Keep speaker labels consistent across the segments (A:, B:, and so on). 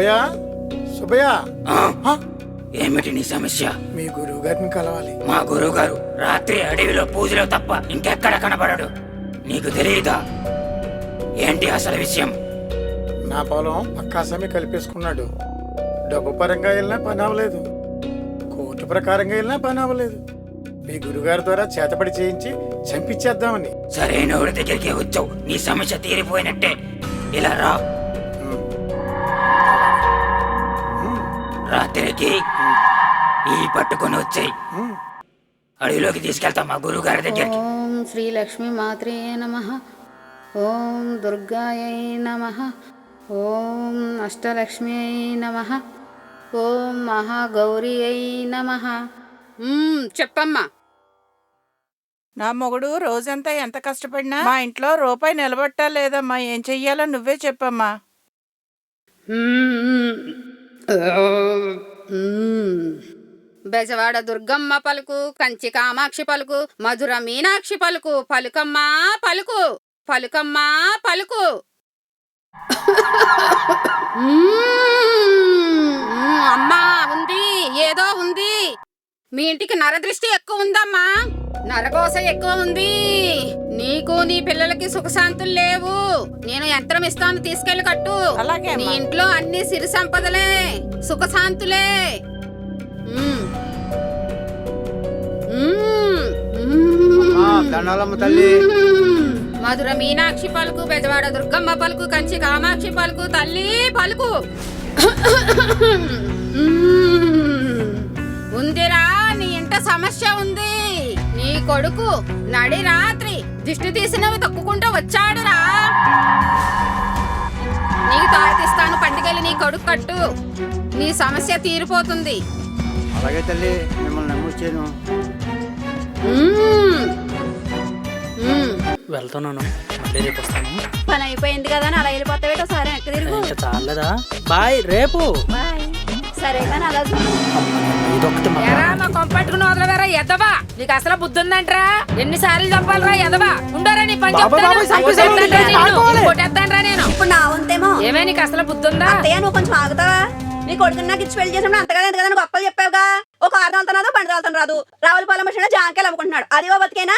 A: సుబ్బయ్య? సుబ్బయ్య?
B: ఏమిటి నీ సమస్య?
A: మీ గురువు గారిని కలవాలి.
B: మా గురువు గారు రాత్రి అడవిలో పూజలో తప్ప ఇంకెక్కడ కనబడడు? నీకు తెలియదా? ఏంటి అసలు విషయం?
A: నా పొలం పక్కా సమీ కలిపేసుకున్నాడు. డబ్బు పరంగా వెళ్ళినా పని అవ్వలేదు. కోర్టు ప్రకారంగా వెళ్ళినా పని అవ్వలేదు. మీ గురుగారి ద్వారా చేతపడి చేయించి చంపించేద్దామని
B: సరైన వాడి దగ్గరికి వచ్చావు. నీ సమస్య తీరిపోయినట్టే. ఇలా రా. రాత్రికి ఈ పట్టుకొని వచ్చాయి. అడవిలోకి తీసుకెళ్తాం మా గురువు గారి దగ్గరికి
C: ఓం శ్రీ లక్ష్మీ మాత్రే నమ ఓం దుర్గాయై నమ ఓం అష్టలక్ష్మ్యై నమ ఓం మహాగౌరీ అయి నమ చెప్పమ్మా
D: నా మొగుడు రోజంతా ఎంత కష్టపడినా మా ఇంట్లో రూపాయి నిలబట్టా లేదమ్మా ఏం చెయ్యాలో నువ్వే చెప్పమ్మా
C: మ్మ్. మ్మ్. బెజవాడ దుర్గమ్మ పలుకు కంచి కామాక్షి పలుకు మధుర మీనాక్షి పలుకు పలుకమ్మా పలుకు పలుకమ్మా పలుకు. అమ్మా ఉంది ఏదో ఉంది. మీ ఇంటికి నరదృష్టి ఎక్కువ ఉందమ్మా. నరకోస ఎక్కువ ఉంది. నీకు నీ పిల్లలకి సుఖశాంతులు లేవు. నేను యంత్రం ఇస్తాను తీసుకెళ్ళి కట్టు.
D: అలాగే
C: నీ. ఇంట్లో అన్ని సిరి సంపదలే సుఖశాంతులే.
E: తల్లి.
C: మధుర మీనాక్షి పలుకు బెజవాడ దుర్గమ్మ పలుకు కంచి కామాక్షి పలుకు తల్లి పలుకు. ఉందిరా. సమస్య ఉంది. నీ కొడుకు నడి రాత్రి దిష్టి తీసినవి తొక్కుకుంటూ వచ్చాడురా. నీకు తాగిస్తాను పండుగలు నీ కొడుకు కట్టు. నీ సమస్య తీరిపోతుంది.
E: అలాగే తల్లి మిమ్మల్ని నమ్మొచ్చాను
C: మ్మ్. మ్మ్.
F: వెళ్తున్నాను. మళ్ళీ రేపు వస్తాను.
G: పని అయిపోయింది కదా అని అలా వెళ్ళిపోతావేటో సరే వెనక్కి తిరుగు.
F: చాలేదా. బాయ్ రేపు.
G: బాయ్. సరే కానీ అలా చూడు.
F: ఇదొక్కటి మా
H: ఎరా మా కొంపట్టుకుని వదలవేరా ఎదవా నీకు అసలు బుద్ధి ఉందంటరా ఎన్నిసార్లు చంపాలరా ఎదవా ఉండరా నీ పని
F: బాబా, బాబా, నేను ఆడుకోవాలి.
H: కొట్టేస్తానరా నేను.
G: ఇప్పుడు నా వంతేమో.
H: ఏమే నీకు అసలు బుద్ధి ఉందా
G: అత్తయ్య నువ్వు కొంచెం ఆగుతావా? నీ కొడుకుని నాకు ఇచ్చి పెళ్ళి చేసినప్పుడు అంతగా ఎంత కదా గొప్పలు చెప్పావుగా. ఒక ఆరు తోలుతాను రాదు బండి రాదు. రావుల పాలెం మషిన జాంకాయలు అమ్ముకుంటున్నాడు. అది ఓ బతికేనా?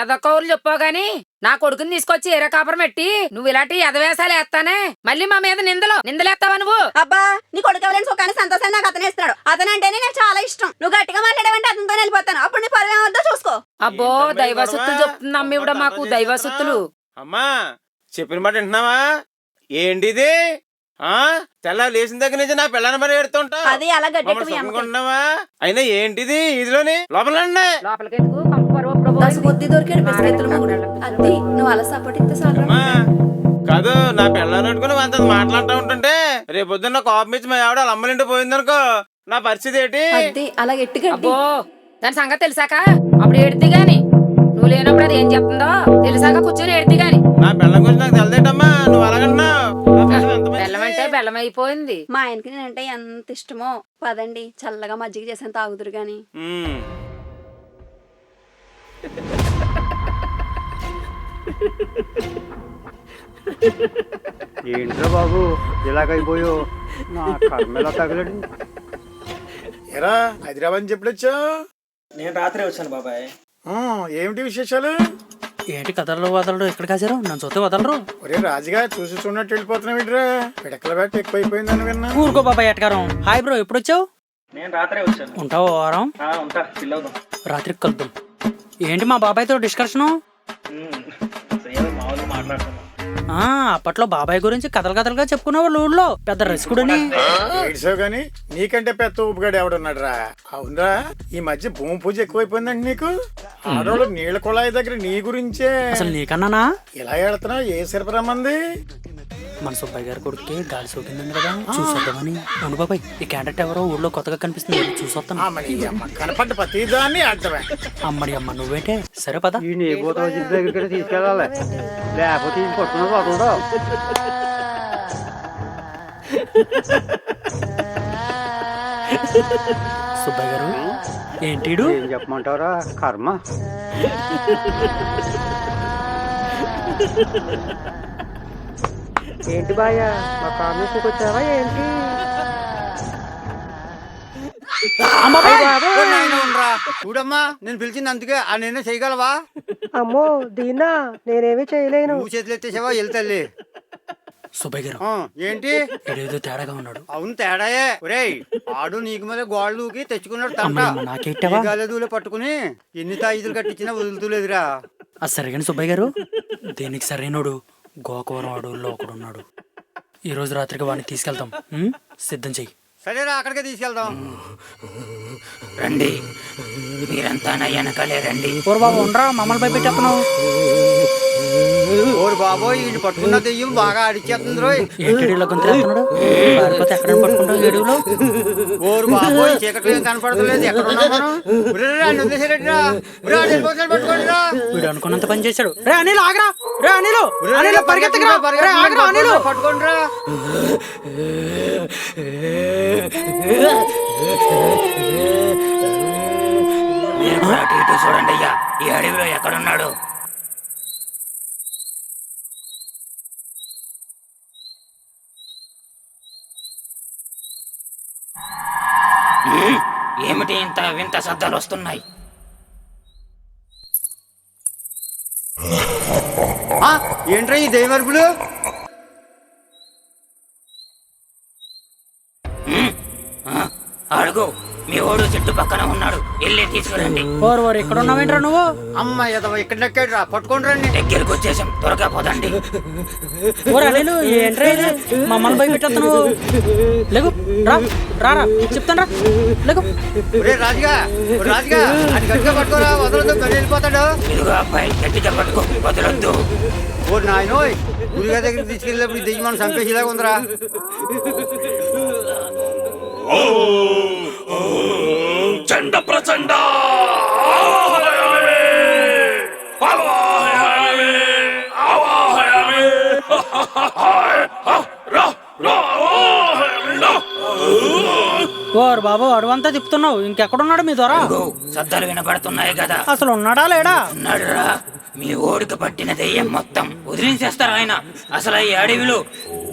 H: ఎదకౌరులు చెప్పావు గాని నా కొడుకుని తీసుకొచ్చి ఎర కాపురం పెట్టి నువ్వు ఇలాంటి ఎదవేసాలు వేస్తానే? మళ్ళీ మా మీద నిందలు. నిందలేస్తావా నువ్వు?
G: అబ్బా నీ కొడుకు ఎవరైనా సుఖాన్ని సంతోషాన్ని నాకు అతనే ఇస్తున్నాడు అతను అంటేనే నాకు చాలా ఇష్టం. నువ్వు గట్టిగా మాట్లాడేవంటే అతనితో వెళ్ళిపోతాను. అప్పుడు నీ పరువు ఏమవుద్దో చూసుకో.
H: అబ్బో దైవసొత్తులు? చెప్తుంది అమ్మ ఇవిడ మాకు దైవసొత్తులు
I: అమ్మా చెప్పిన మాట వింటున్నావా? ఏంటిది? తెల్ల లేచిన దగ్గర నుంచి నా పిల్లని మరి ఎడుతుంటా
G: అది అలా
I: అయినా ఏంటిది ఇదిలోని?
G: దొరికాడు నువ్వు అలా సపోర్ట్ ఇస్తే చాలు
I: అమ్మా కాదు నా పిల్లని పెట్టుకుని అంత మాట్లాడుతూ ఉంటుంటే రేపు పొద్దున్న కోపం ఇచ్చి మా ఆవిడ అమ్మలింటి పోయిందనుకో నా పరిస్థితి ఏంటి?
G: అలా గట్టి
H: అబ్బో దాని సంగతి తెలిసాక? అప్పుడు ఏడితే గాని. నువ్వు లేనప్పుడు అది ఏం చెప్తుందో తెలిసాక కూర్చొని ఏడితే గాని.
I: నా పిల్లం గురించి నాకు తెలిదేటమ్మా?
H: అయిపోయింది.
G: మా ఆయనకి నేనంటే ఎంత ఇష్టమో. పదండి చల్లగా మజ్జిగ చేసాను తాగుదురు గాని.
E: ఏంట్రా బాబు ఇలాగైపోయో నా కర్మ ఎలా తగలడి?
A: ఎరా హైదరాబాద్ వచ్చావు
F: నేను రాత్రి వచ్చాను బాబాయ్.
A: ఆ, ఏమిటి విశేషాలు?
F: ఏంటి కథలు వదలరు ఎక్కడ కాసారు నన్ను చూస్తే వదలరు.
A: ఒరే రాజుగా చూసి చూడనట్టు వెళ్ళిపోతున్నావు ఏంట్రా పిడకల బెట్ట ఎక్కువైపోయిందని విన్నా.
F: ఊరుకో బాబాయ్ ఎటకారం హాయ్ బ్రో ఎప్పుడు వచ్చావు?
J: నేను రాత్రే వచ్చాను.
F: ఉంటావు ఓ వారం?
J: ఆ, ఉంటా
F: రాత్రికి కలుద్దాం. ఏంటి మా బాబాయ్తో డిస్కషను
J: మామూలుగా మాట్లాడుతున్నాం
F: ఆ అప్పట్లో బాబాయ్ గురించి కథలు కథలుగా చెప్పుకునేవాళ్ళు ఊళ్ళో. పెద్ద రసికుడని.
A: ఏడ్చావు గాని నీకంటే పెద్ద ఊపుగాడు ఎవడున్నాడు రా అవునరా ఈ మధ్య భూమి పూజ ఎక్కువైపోయిందండి నీకు? ఆడవాళ్ళు నీళ్ళ కుళాయి దగ్గర నీ గురించే.
F: అసలు నీకన్నానా?
A: ఇలా వెళ్తున్నావు ఏ సిరపరమ్మంది
F: మన సుబ్బయ్య గారి కొడుక్కి గాలి సోకిందండి కదా. చూసొద్దామని. అవును బాబాయ్ ఈ క్యాండెట్ ఎవరో ఊళ్ళో కొత్తగా కనిపిస్తుంది. చూసొస్తాను.
A: కనపడ్డ ప్రతిదాన్ని అర్థమే.
F: అమ్మడి అమ్మ నువ్వేంటే? సరే పద.
E: దగ్గరికి తీసుకెళ్ళాలి. లేకపోతే
F: సుబ్బయ్య గారు ఏంటిడు
E: ఏం చెప్పమంటారా కర్మ. ఏంటి బాయా? మా కాంబినేషన్కి వచ్చావా ఏంటి?
K: చూడమ్మా నేను పిలిచింది అందుకే ఆ నేనే చేయగలవా?
E: అమ్మో దీన్నా నేనేమీ చేయలేను.
K: నువ్వు చేతులు ఎత్తేసావా?
F: సుబ్బయ్య గారు.
K: ఏంటి?
F: ఏదో తేడాగా ఉన్నాడు.
K: అవును తేడాయే. ఒరేయ్ ఆడు నీకు మీద గోడలు దూకి తెచ్చుకున్నాడు
F: నాకేంటవా?
K: గాలెదూలే పట్టుకుని ఎన్ని తాయిదులు కట్టించినా వదులుతులేదురా
F: అది సరిగాని సుబ్బయ్య గారు దేనికి సరైనడు? గోకవరం అడవుల్లో ఒకడున్నాడు. ఈరోజు రాత్రికి వాడిని తీసుకెళ్తాం. సిద్ధం చెయ్యి.
K: సరేరా అక్కడికే తీసుకెళ్దాం.
B: రండి. మీరంతా నా వెనకాలే రండి.
F: బాబు ఉండరా? మమ్మల్ని భయపెట్టేస్తున్నావు.
K: ఓరు బాబోయ్ ఈయన పట్టుకున్న దెయ్యం బాగా అడిచేస్తుంది రోయ్
F: ఏంటి ఇలా గొంతులేస్తున్నాడు పారిపోతే ఎక్కడ పట్టుకుంటావు
K: ఓరు బాబోయ్ చీకట్లో ఏం కనపడతలేదు? ఎక్కడ ఉన్నాం మనం పట్టుకోండిరా.
F: వీడు అనుకున్నంత పని చేశాడు. రే అనిల్ ఆగరా. రే అనిల్ అనిల్ పరిగెత్తకురా. రే ఆగరా అనిల్.
K: పట్టుకోండిరా.
B: మీరు కూడా అటు ఇటు చూడండి అయ్యా? ఈ అడవిలో ఎక్కడున్నాడు? ఏమిటి ఇంత వింత శబ్దాలు వస్తున్నాయి?
K: ఏంట్రా ఈ దైవర్పులు?
B: అడుగు. మీ ఓడు చెట్టు పక్కన ఉన్నాడు. వెళ్ళి తీసుకురండి.
F: ఓరు ఓరు ఇక్కడ ఉన్నావేంట్రా నువ్వు?
K: అమ్మ ఎదవ ఇక్కడ నెక్కాడు రా పట్టుకోండి రండి.
B: దగ్గరికి వచ్చేసాం. త్వరగా పోదండి.
F: ఓరు అనిల్ ఏంట్రా ఇది మమ్మల్ని భయపెట్టేస్తున్నావు లేకు రా రా రా. చెప్తాను రా లేకు
K: ఒరే రాజుగా ఒరే రాజుగా. అది గట్టిగా పట్టుకోరా వెళ్ళిపోతాడు.
B: ఇదిగో అబ్బాయి గట్టిగా పట్టుకో వదలొద్దు.
K: ఓ నాయనోయ్ గురిగా దగ్గరికి తీసుకెళ్ళినప్పుడు ఈ దెయ్యం మనం చంపేసేలాగా ఉందిరా.
B: చండ ప్రచండ.
F: ఓరు బాబు అడవంతా తిప్పుతున్నావు. ఇంకెక్కడున్నాడు మీ దొర?
B: శబ్దాలు వినపడుతున్నాయి కదా.
F: అసలు ఉన్నాడా లేడా?
B: ఉన్నాడురా. మీ ఓడికి పట్టిన దెయ్యం మొత్తం వదిలించేస్తారు ఆయన. అసలు ఈ అడవిలో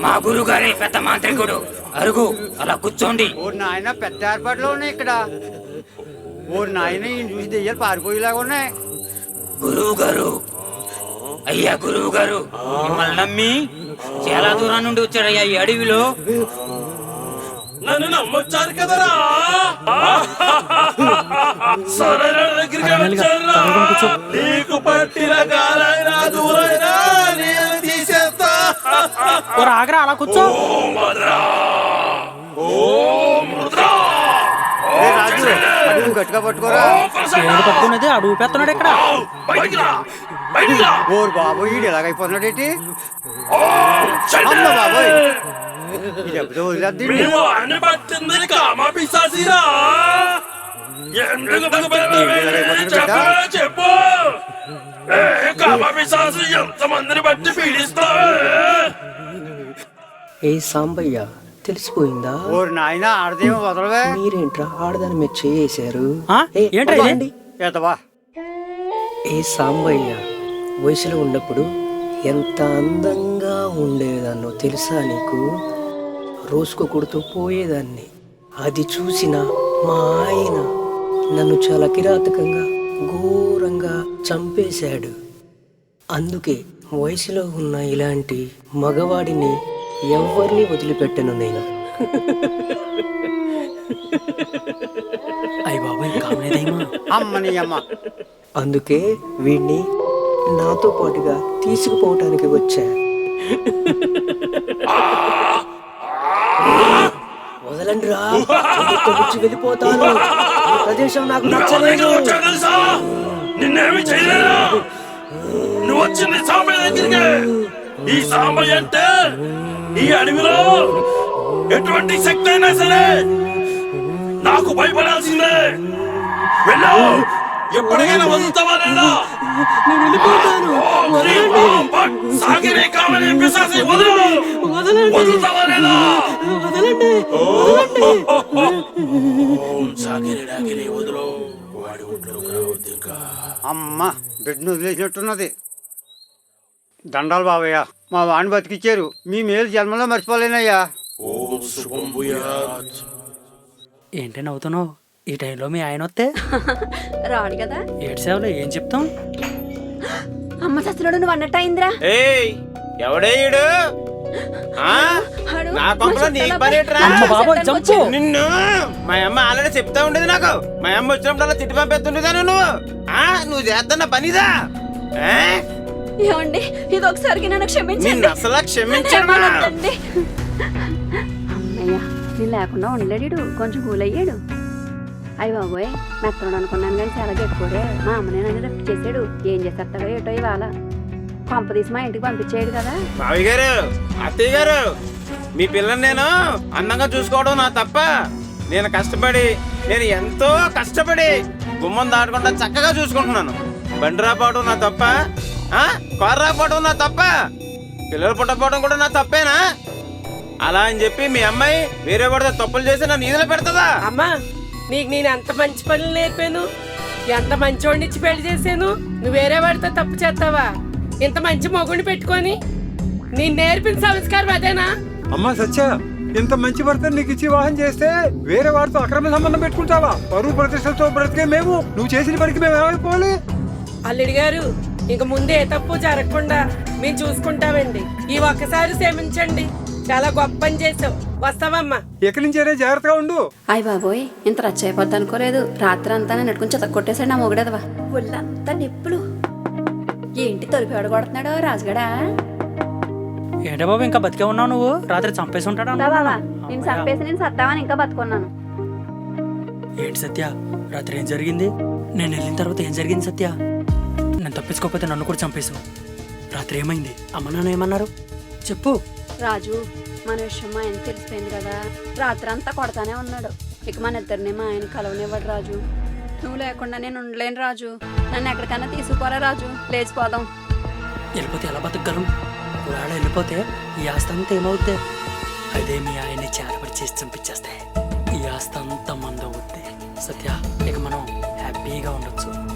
B: మా గురుగారే పెద్ద మాంత్రికుడు. అరుగు అలా కూర్చోండి.
K: నాయన పెద్ద ఏర్పాట్లు ఉన్నాయి ఇక్కడ. ఓ నాయన ఈయన చూసి దెయ్యాలు పారిపోయేలాగా ఉన్నాయి.
B: గురువు గారు అయ్యా గురువు గారు మిమ్మల్ని నమ్మి చాలా దూరం నుండి వచ్చాడయ్యా ఈ అడవిలో.
L: నన్ను నమ్మొచ్చారు కదరా? సరే నా దగ్గరికి వచ్చారా? నీకు పట్టిన కాలైనా దూరైనా నేను తీసేస్తా.
F: ఆగరా అలా కూర్చో.
L: ఓం భద్రా
K: ఒరే రాజు అది నువ్వు గట్టిగా పట్టుకోరా.
F: పట్టుకున్నది అడుగు పెడుతున్నాడు ఇక్కడ.
K: ఓరు బాబోయ్ ఈడు ఎలాగైపోతున్నాడు ఏంటి. అమ్మ బాబోయ్! వదిలేద్ది
L: చెప్పు. ఎంత మందిని బట్టి పీడిస్తావే?
E: ఏ సాంబయ్య తెలిసిపోయిందా?
K: ఓరు నాయన ఆడదేమో వదలవే.
E: మీరేంట్రా ఆడదాని మీద చేసారు?
F: ఏంట్రా
E: ఏ సాంబయ్య వయసులో ఉన్నప్పుడు ఎంత అందంగా ఉండేదాన్నో తెలుసా నీకు? రోజుకు కొడుతూ పోయేదాన్ని. అది చూసిన మా ఆయన నన్ను చాలా కిరాతకంగా ఘోరంగా చంపేశాడు. అందుకే వయసులో ఉన్న ఇలాంటి మగవాడిని ఎవరిని వదిలిపెట్టను నేను.
F: అయ్య బాబాయ్
K: అమ్మని అమ్మ
E: అందుకే వీణ్ణి నాతో పాటుగా తీసుకుపోవటానికి వచ్చా. వదలండి రా. వచ్చి వెళ్ళిపోతాను. ఈ ప్రదేశం నాకు నచ్చలేదు.
L: నిన్నేమి చేయలేరా నువ్వు వచ్చింది దగ్గరికి. ఈ సాంబయ్య అంటే ఈ అడవిలో ఎటువంటి శక్తి అయినా సరే నాకు భయపడాల్సిందే. వెళ్ళు. ఎప్పటికైనా వదులుతావా లేదా? ఓం భట్ సాగిరి కామని పిశాచి వదులు. వదులుతావా లేదా? ఓం సాగిరి డాగిరి వదులు. వాడి ఒంట్లోకి రావద్దు ఇంకా.
K: అమ్మ బిడ్డను వదిలేసినట్టున్నది దండాలు బాబయ్య మా వాడిని బతికిచ్చారు మీ మేలు జన్మలో మర్చిపోలేనయ్యా
L: ఓం శుభం భూయాత్
F: ఏంటి నవ్వుతున్నావు ఈ టైంలో మీ ఆయన వస్తే
G: రాడు కదా
F: ఏడు సేవలో ఏం చెప్తాం
G: అమ్మ సచ్చినోడు నువ్వు అన్నట్టు అయిందిరా
I: ఏయ్ ఎవడే ఈడు ఆ?
G: ఆడు
I: నా కొంపలో
G: మా
I: నీకు
G: చుట్టాల
I: పని
G: అబ్బాయి.
I: ఏంట్రా?
F: అమ్మ బాబోయ్,
G: చుట్టాలకు
F: చంపు.
G: వచ్చాడు.
I: నిన్ను మా అమ్మ ఆల్రెడీ చెప్తా ఉండేది నాకు మా అమ్మ వచ్చినప్పుడు అలా తిట్టి పంపిస్తుండేదాను నువ్వు ఆ నువ్వు చేస్తున్న పనిదా?
G: ఏమండి? ఇది ఒకసారికి నన్ను క్షమించండి.
I: అసలు
G: ఏమనొద్దండి. అమ్మయ్య నేను లేకుండా ఉండలేడు కొంచెం కూల్ అయ్యాడు. అయ్య బాబోయ్ మెత్తడు అనుకున్నాను కానీ చాలా గట్టిపోడే మా అమ్మనే నన్ను రప్పు చేసాడు. ఏం చేసేస్తాడో ఏటో ఇవాళ. పంప తీసి మా ఇంటికి పంపించేయడు కదా.
I: మావి గారు అత్తయ్య గారు మీ పిల్లని నేను అందంగా చూసుకోవడం నా తప్ప నేను కష్టపడి నేను ఎంతో కష్టపడి గుమ్మం దాటకుండా చక్కగా చూసుకుంటున్నాను. బండి రాపోవడం నా తప్ప ఆ? కారు రాపోవడం నా తప్ప? పిల్లలు పుట్టకపోవడం కూడా నా తప్పేనా? అలా అని చెప్పి మీ అమ్మాయి వేరే వాడితో తప్పులు చేసి నన్ను ఈదులో పెడతదా?
M: అమ్మా నీకు నేను ఎంత మంచి పనులు నేర్పాను? ఎంత మంచోడిని ఇచ్చి పెళ్ళి చేశాను? నువ్వు వేరే వాడితో తప్పు చేస్తావా? ఇంత మంచి మొగుడిని పెట్టుకొని నేను నేర్పిన సంస్కారం అదేనా?
N: అమ్మా సత్య ఇంత మంచి భర్త నీకు ఇచ్చి వివాహం చేస్తే వేరే వారితో అక్రమ సంబంధం పెట్టుకుంటావా? పరువు ప్రతిష్టలతో బ్రతికే మేము నువ్వు చేసిన పనికి మేము ఏమైపోవాలి
M: అల్లుడి గారు ఇంక ముందు ఏ తప్పు జరగకుండా మేము చూసుకుంటామండి ఈ ఒక్కసారి క్షమించండి. చాలా గొప్ప పని చేసావు. వస్తావమ్మా.
N: ఎక్కడి నుంచైనా జాగ్రత్తగా ఉండు.
G: అయ్య బాబోయ్ ఇంత రచ్చ అయిపోద్ది అనుకోలేదు రాత్రి అంతా నేను నెట్టుకుని చెత్త కొట్టేశాడు నా మొగుడదవా? ఒళ్ళంతా నిప్పులు. ఏంటి తొలిపేడు కొడుతున్నాడు రాజుగడా?
F: ఏంటే బాబు ఇంకా బతికే ఉన్నావు నువ్వు? రాత్రి చంపేసి ఉంటాడు
G: బాబా నేను చంపేసి నేను సత్తావని ఇంకా బతుకున్నాను.
F: ఏంటి సత్య? రాత్రి ఏం జరిగింది? నేను వెళ్ళిన తర్వాత ఏం జరిగింది సత్య? నేను తప్పించుకోకపోతే నన్ను కూడా చంపేశావు. రాత్రి ఏమైంది? అమ్మ నాన్న ఏమన్నారు? చెప్పు.
G: రాజు మన విషయం మా ఆయన తెలిసిపోయింది కదా. రాత్రి అంతా కొడతానే ఉన్నాడు. ఇక మన ఇద్దరిని మా ఆయన కలవనివ్వడు రాజు. నువ్వు లేకుండా నేను ఉండలేను రాజు. నన్ను ఎక్కడికైనా తీసుకుపోరా రాజు. లేచిపోదాం.
F: వెళ్ళిపోతే ఎలా బతకగలం? ఒకవేళ వెళ్ళిపోతే ఈ ఆస్తి అంతా ఏమవుద్ది? అదే మీ ఆయన్ని చేతపడి చేసి చంపించేస్తే ఈ ఆస్తి అంతా మందవుద్ది. సత్య ఇక మనం హ్యాపీగా ఉండొచ్చు.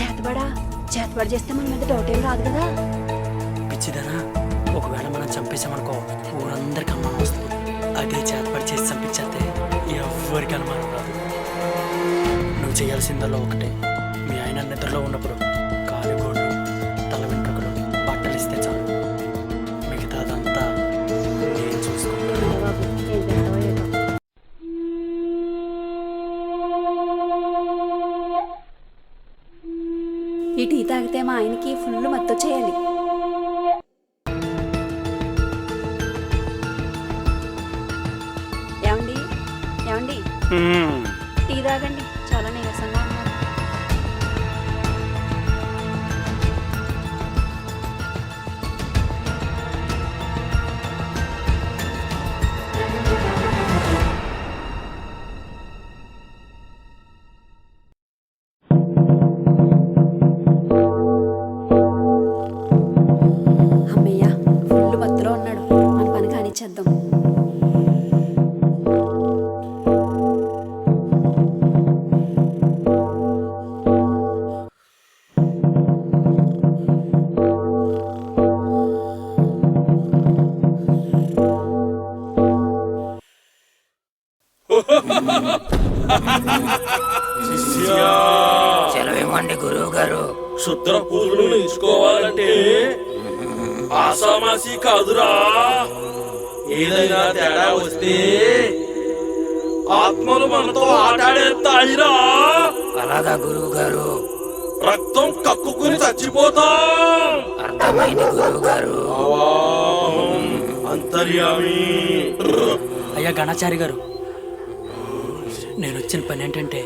G: చేతబడా? చేతబడి చేస్తే మన మీద డౌట్ ఏం రాదు కదా?
F: పిచ్చిదనా ఒకవేళ మనం చంపేసామనుకో ఊరందరికి అనుమానం వస్తుంది. అదే చేతపడి చేసి చంపించేస్తే ఎవ్వరికి అనుమానం రాదు. నువ్వు చేయాల్సిందల్లా ఒకటే. మీ ఆయన నిద్రలో ఉన్నప్పుడు
G: ఆయనకి ఫుల్ మత్తు చేయాలి.
B: సెలవివ్వండి గురువు గారు
L: క్షుద్ర పూజలు ఎంచుకోవాలంటే ఆసామాసి కాదురా. ఏదైనా తేడా వస్తే ఆత్మలు మనతో ఆటాడేస్తాయిరా.
B: అలాగా గురువు గారు
L: రక్తం కక్కుకుని చచ్చిపోతాం.
B: అర్థమైంది గురువు గారు
L: అంతర్యామి.
F: అయ్యా గణాచారి గారు నేను వచ్చిన పని ఏంటంటే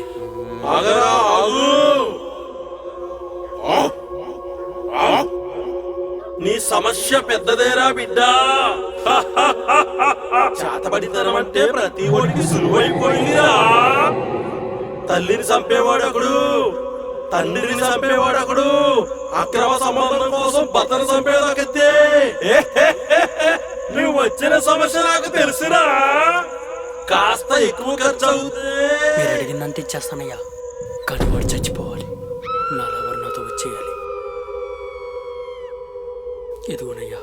L: ఆగరా ఆగు. నీ సమస్య పెద్దదేరా బిడ్డా. చేతబడితనం అంటే ప్రతి ఒడికి సులువైపోయిందిరా. తల్లిని చంపేవాడొకడు తండ్రిని చంపేవాడొకడు అక్రమ సంబంధం కోసం భర్తను చంపేదొకతే నువ్వు వచ్చిన సమస్య నాకు తెలుసురా. కాస్త ఎక్కువ ఖర్చు అవుతుంది
F: మీరు అడిగిందంత ఇచ్చేస్తానయ్యా. కానీ వాడు చచ్చిపోవాలి. నా లవర్ నాతో వచ్చేయాలి. ఇదిగోనయ్యా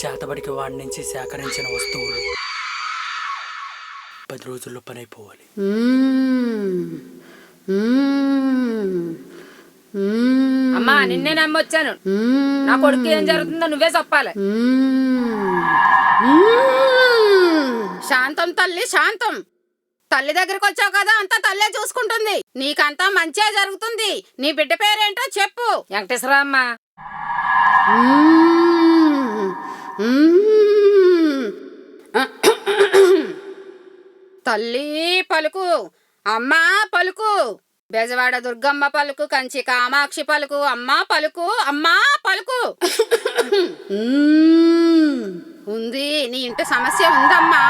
F: చేతబడికి వాడి నుంచి సేకరించిన వస్తువులు పది రోజుల్లో పని అయిపోవాలి
H: అమ్మా నిన్నే నమ్మొచ్చాను. నా కొడుకు ఏం జరుగుతుందో నువ్వే చెప్పాలి.
C: శాంతం తల్లి శాంతం. తల్లి దగ్గరికి వచ్చావు కదా అంతా తల్లే చూసుకుంటుంది. నీకంతా మంచిగా జరుగుతుంది. నీ బిడ్డ పేరేంటో చెప్పు.
H: వెంకటేశ్వరమ్మ.
C: తల్లి పలుకు అమ్మా పలుకు బెజవాడ దుర్గమ్మ పలుకు కంచి కామాక్షి పలుకు అమ్మా పలుకు అమ్మా పలుకు. ఉంది నీ ఇంటి సమస్య ఉందమ్మా.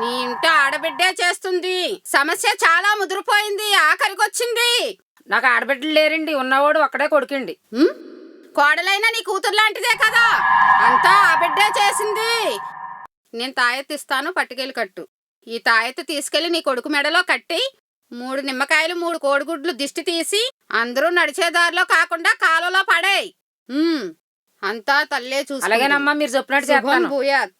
C: నీ ఇంటి ఆడబిడ్డే చేస్తుంది. సమస్య చాలా ముదిరిపోయింది. ఆఖరికొచ్చింది.
H: నాకు ఆడబిడ్డలు లేరండి. ఉన్నవాడు ఒక్కడే కొడుకండి?
C: కోడలైనా నీ కూతురు లాంటిదే కదా. అంతా ఆ బిడ్డే చేసింది. నేను తాయెత్తిస్తాను పట్టుకెళ్ళి కట్టు. ఈ తాయెత్తు తీసుకెళ్ళి నీ కొడుకు మెడలో కట్టి మూడు నిమ్మకాయలు మూడు కోడిగుడ్లు దిష్టి తీసి అందరూ నడిచే దారిలో కాకుండా కాలువలో పడేయ్. అంతా తల్లే చూసి
H: అలాగేనమ్మా మీరు చెప్పినట్టు
C: భూయాత్.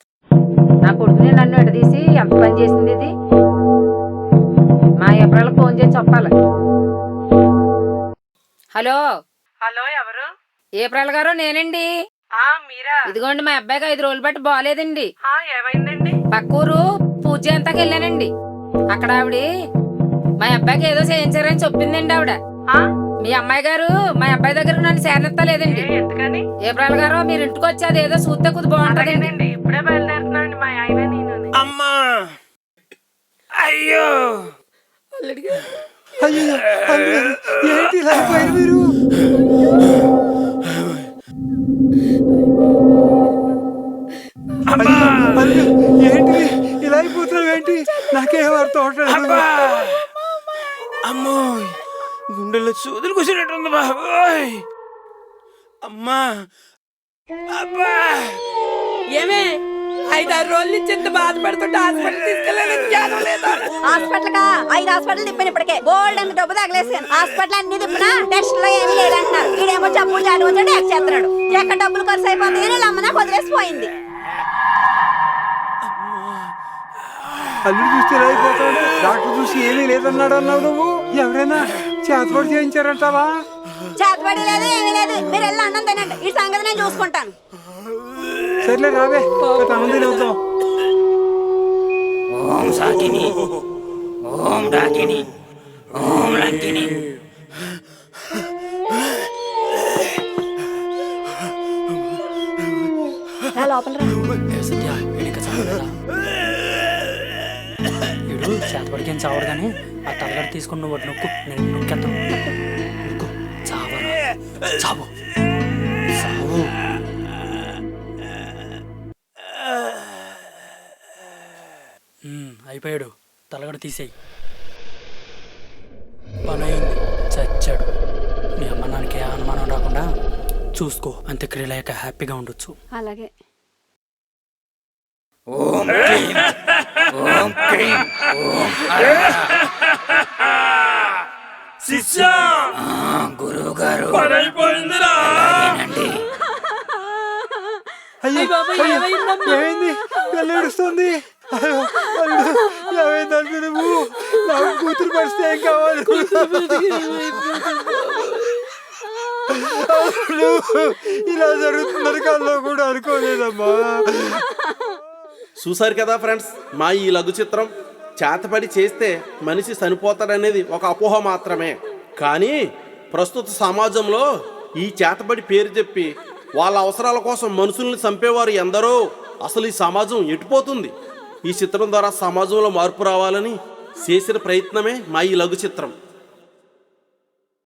H: నా కొడుకుని నన్ను ఎడదీసి ఎంత పని చేసింది ఇది? మా ఏప్రిల్కి ఫోన్ చేసి చెప్పాలి. హలో?
M: హలో ఎవరు?
H: ఏప్రిల్ గారు నేనండి.
M: ఆ మీరా?
H: ఇదిగోండి మా అబ్బాయికి ఐదు రోజులు బట్టి బాగాలేదండి
M: ఆ ఏమైందండి?
H: పక్కూరు పూజ అంతాకి వెళ్ళానండి. అక్కడ ఆవిడ మా అబ్బాయికి ఏదో చేయించారని చెప్పిందండి ఆవిడ.
M: ఆ?
H: మీ అమ్మాయి గారు మా అబ్బాయి దగ్గర నన్ను చేరనెత్తలేదండి.
M: ఎందుకని?
H: ఏప్రిల్ గారు మీరు ఇంటికి వచ్చి అది ఏదో చూస్తే బాగుంటదండి.
M: అలాగేనండి ఇప్పుడే బయలుదేరుతున్నాండి మా ఆయన
I: అమ్మా! అయ్యో!
N: అయ్యో ఏంటి ఇలా అయిపోయారు మీరు? ఏంటి? ఇలా అయిపోతున్నావు ఏంటి? నాకేం అర్థం అవట్లేదు
I: అమ్మో! గుండెల్లో సూదులు కూసినట్టుంది బాబోయ్ అమ్మా! అబ్బా!
M: ఏమే? ఐదారు రోజుల నుంచి ఇంత బాధపడుతుంటే హాస్పిటల్ తీసుకెళ్ళాలని జ్ఞానం లేదా.
G: హాస్పిటల్ కా ఐదు హాస్పిటల్ తిప్పాను ఇప్పటికే గోల్డ్ అంత డబ్బు తగలేసాను హాస్పిటల్ అన్ని తిప్పినా టెస్ట్లో ఏమీ లేదంటున్నారు ఈడేమో చేస్తున్నాడు. ఎక్కడ డబ్బులు ఖర్చు అయిపోతాయని వీళ్ళ వదిలేసిపోయింది.
N: అల్లుడు చూస్తే ఇలా అయిపోతాడు? డాక్టర్ చూసి ఏమీ లేదన్నాడు అన్నావు నువ్వు? ఎవరైనా చేతపడి చేయించారంటావా?
G: చేతబడి లేదు ఏమీ లేదు. మీరు వెళ్ళి అన్నం తినండి. ఈ సంగతి నేను చూసుకుంటాను.
N: సర్లే రావే తనది వద్దాం
B: ఓం సాకిని ఓం డాకిని ఓం లంకిని.
F: చేతబడికి ఏం చావడు కానీ ఆ తలగడ తీసుకుని నువ్వు ఒకటి నొక్కు నేను నొక్కేస్తాను నొక్కు చావరా. చావు. చావు. అయిపోయాడు. తలగడ తీసేయి. పని అయింది చచ్చాడు. మీ అమ్మ నాన్నకి ఏ అనుమానం రాకుండా చూసుకో. అంత్యక్రియలు అయ్యాక హ్యాపీగా ఉండొచ్చు.
G: అలాగే.
B: ఓం క్లీం ఓం క్రీం. ఓం
L: శిష్య!
B: గురువు గారు
L: పని అయిపోయిందిరా
B: ఏనండి
N: అయ్యో అయ్యో, ఏమైంది? పిల్ల ఏడుస్తుంది అయ్యో, అల్లుడు, ఏమైంది అల్లుడు నువ్వు నాకు ఏం కావాలి ఇలా జరుగుతుందని కల్లో కూడా అనుకోలేదమ్మా
O: చూసారు కదా ఫ్రెండ్స్ మా ఈ లఘు చిత్రం చేతపడి చేస్తే మనిషి చనిపోతాడనేది ఒక అపోహ మాత్రమే. కానీ ప్రస్తుత సమాజంలో ఈ చేతబడి పేరు చెప్పి వాళ్ళ అవసరాల కోసం మనుషుల్ని చంపేవారు ఎందరో అసలు ఈ సమాజం ఎటుపోతుంది? ఈ చిత్రం ద్వారా సమాజంలో మార్పు రావాలని చేసిన ప్రయత్నమే మా ఈ లఘు చిత్రం.